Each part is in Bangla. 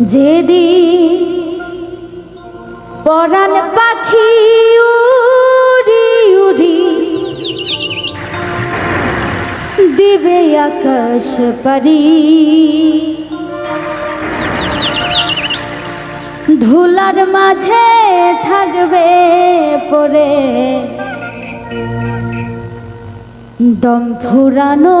যেদি পরাণ পাখি উড়ি উড়ি দিবে আকাশ পারি। ধুলার মাঝে থাকবে পরে দম ফুরানো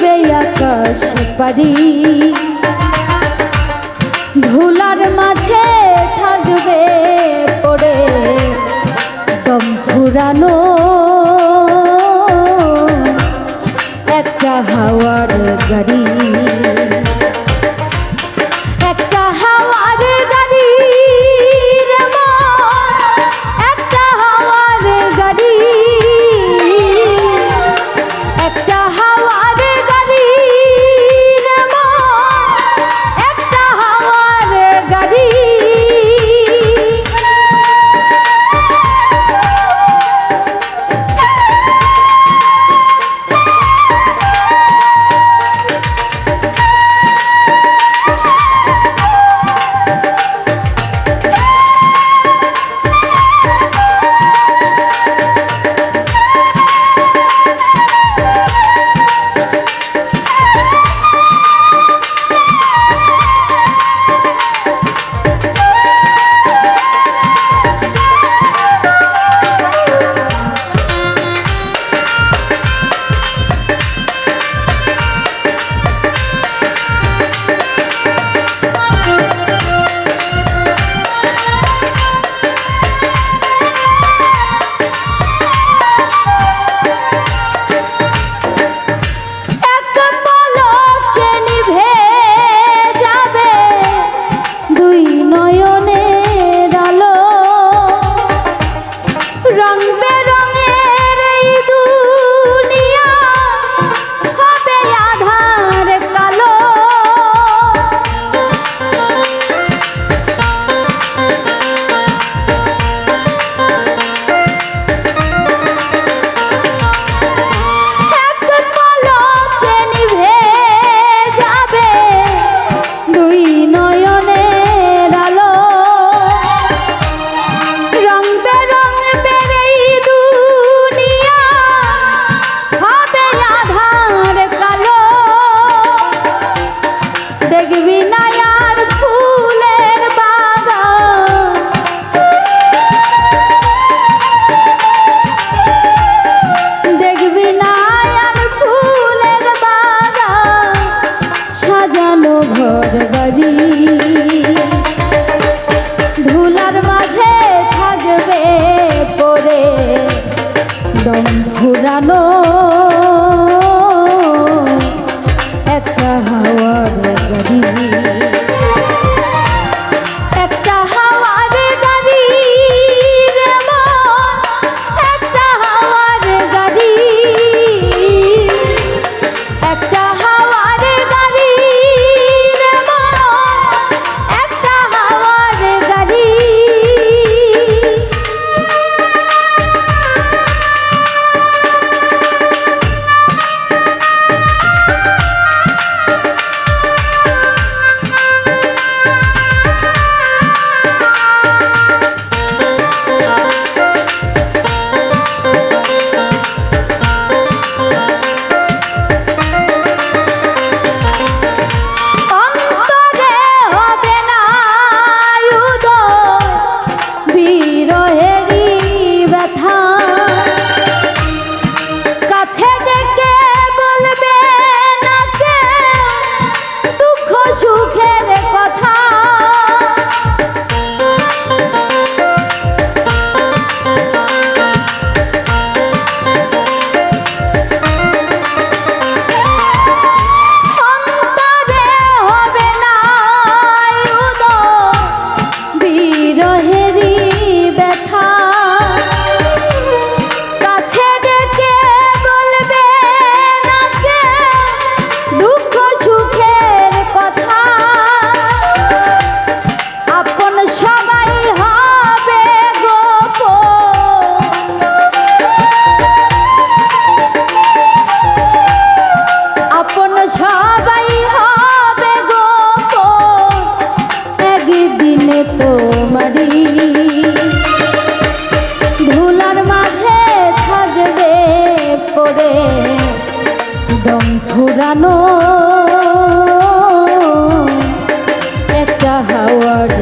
উড়বে আকাশ পারি ধুলার মাঝে থাকবে পড়ে দম ফুরানো। একটা হাওয়ার গাড়ি no কদম ফুরানো একটা হাওয়ার